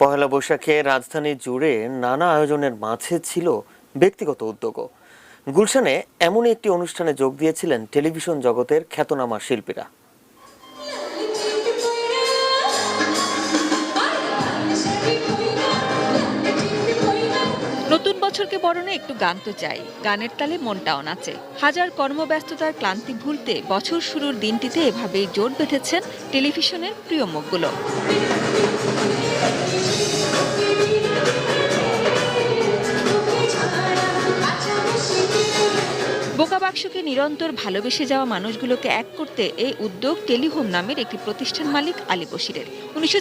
পহেলা বৈশাখে রাজধানী জুড়ে নানা আয়োজনের মাঝে ছিল ব্যক্তিগত উদ্যোগও। গুলশানে এমনই একটি অনুষ্ঠানে যোগ দিয়েছিলেন টেলিভিশন জগতের খ্যাতনামা শিল্পীরা। নতুন বছরকে বরণে একটু গান তো চাই। গানের তালে মনটাও নাচে। হাজার কর্মব্যস্ততার ক্লান্তি ভুলতে বছর শুরুর দিনটিতে এভাবেই জোট বেঁধেছেন টেলিভিশনের প্রিয় মুখগুলো। বোকা বাক্সকে নিরন্তর ভালোবেসে যাওয়া মানুষগুলোকে এক করতে এই উদ্যোগ টেলিহোম নামের একটি প্রতিষ্ঠান মালিক আলী বশিরের। উনিশশো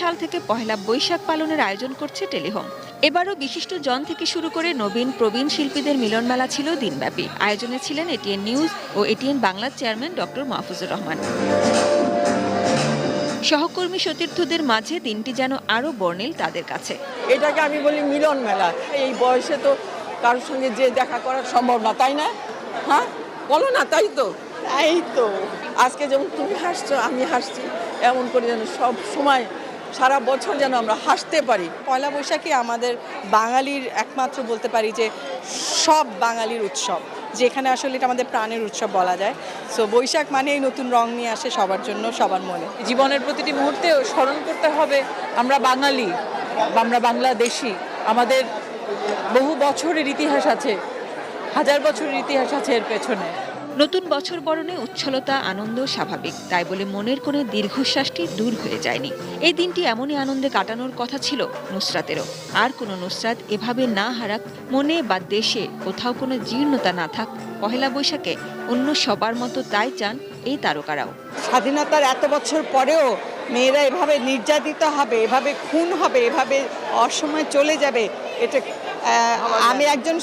সাল থেকে পহেলা বৈশাখ পালনের আয়োজন করছে টেলিহোম। এবারও বিশিষ্ট জন থেকে শুরু করে নবীন, প্রবীণ শিল্পীদের মিলনমেলা ছিল দিনব্যাপী। আয়োজনে ছিলেন এটিএন নিউজ ও এটিএন বাংলার চেয়ারম্যান ডক্টর মাহফুজুর রহমান। সহকর্মী সতীর্থদের মাঝে দিনটি যেন আরও বর্ণিল তাদের কাছে। এটাকে আমি বলি মিলন মেলা এই বয়সে তো কারোর সঙ্গে যে দেখা করা সম্ভব না, তাই না? হ্যাঁ? বলো না তাই তো। তাই তো। আজকে যেমন তুমি হাসছো আমি হাসছি এমন করে যেন সব সময় সারা বছর যেন আমরা হাসতে পারি। পয়লা বৈশাখী আমাদের বাঙালির একমাত্র বলতে পারি যে সব বাঙালির উৎসব। যেখানে আসলে এটা আমাদের প্রাণের উৎসব বলা যায়। সো বৈশাখ মানেই নতুন রং নিয়ে আসে সবার জন্য সবার মনে। জীবনের প্রতিটি মুহূর্তে স্মরণ করতে হবে আমরা বাঙালি আমরা বাংলাদেশি। আমাদের বহু বছরের ইতিহাস আছে। হাজার বছরের ইতিহাস আছে এর পেছনে। নতুন বছর বরণে উচ্ছলতা আনন্দ স্বাভাবিক। তাই বলে মনের কোনো দীর্ঘশ্বাসটি দূর হয়ে যায়নি। এই দিনটি এমনই আনন্দে কাটানোর কথা ছিল নুসরাতেরও। আর কোনো নুসরাত এভাবে না হারাক মনে বা দেশে কোথাও কোনো জীর্ণতা না থাক পহেলা বৈশাখে অন্য সবার মতো তাই চান এই তারকারাও। স্বাধীনতার এত বছর পরেও মেয়েরা এভাবে নির্যাতিত হবে, এভাবে খুন হবে, এভাবে অসময়ে চলে যাবে, এটা আমি একজন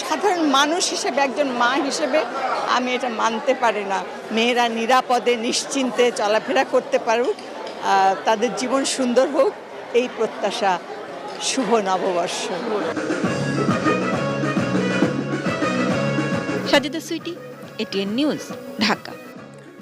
সাধারণ মানুষ হিসেবে, একজন মা হিসেবে আমি এটা মানতে পারি না। মেয়েরা নিরাপদে, নিশ্চিন্তে চলাফেরা করতে পারুক তাদের জীবন সুন্দর হোক, এই প্রত্যাশা। শুভ নববর্ষ। Sajida Sweety ATN news, Dhaka.